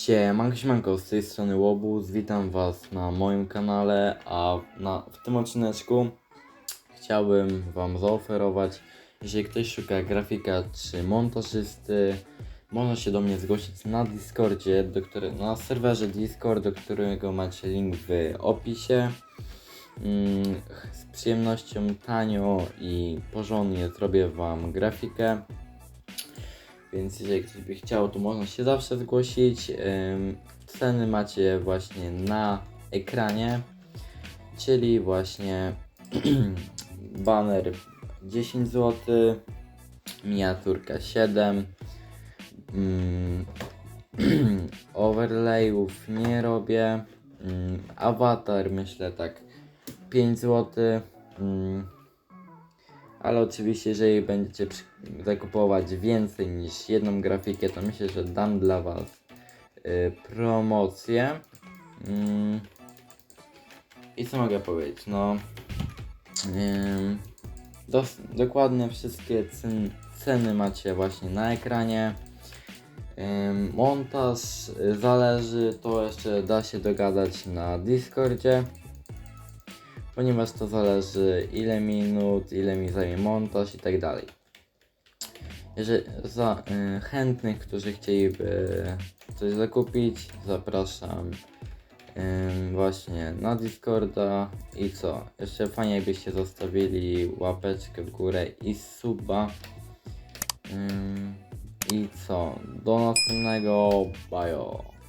Siemanko, siemanko, z tej strony Łobuz, witam was na moim kanale, a na, w tym odcineczku chciałbym wam zaoferować, jeżeli ktoś szuka grafika czy montażysty, można się do mnie zgłosić na Discordzie, do który, na serwerze Discord, do którego macie link w opisie. Mm, z przyjemnością, tanio i porządnie zrobię wam grafikę. Więc jeżeli ktoś by chciał, to można się zawsze zgłosić. Ceny macie właśnie na ekranie, czyli właśnie baner 10 zł, miniaturka 7, mm, overlayów nie robię, mm, awatar myślę tak 5 zł. Ale oczywiście, jeżeli będziecie zakupować więcej niż jedną grafikę, to myślę, że dam dla Was y, promocję. Mm. I co mogę powiedzieć? No. dokładnie wszystkie cen, ceny macie właśnie na ekranie. Montaż y, zależy, to jeszcze da się dogadać na Discordzie ponieważ to zależy ile minut, ile mi zajmie montaż i tak dalej. Jeżeli za y, chętnych, którzy chcieliby coś zakupić, zapraszam ym, właśnie na Discorda i co? Jeszcze fajnie jakbyście zostawili łapeczkę w górę i suba. Ym, I co? Do następnego. Bajo.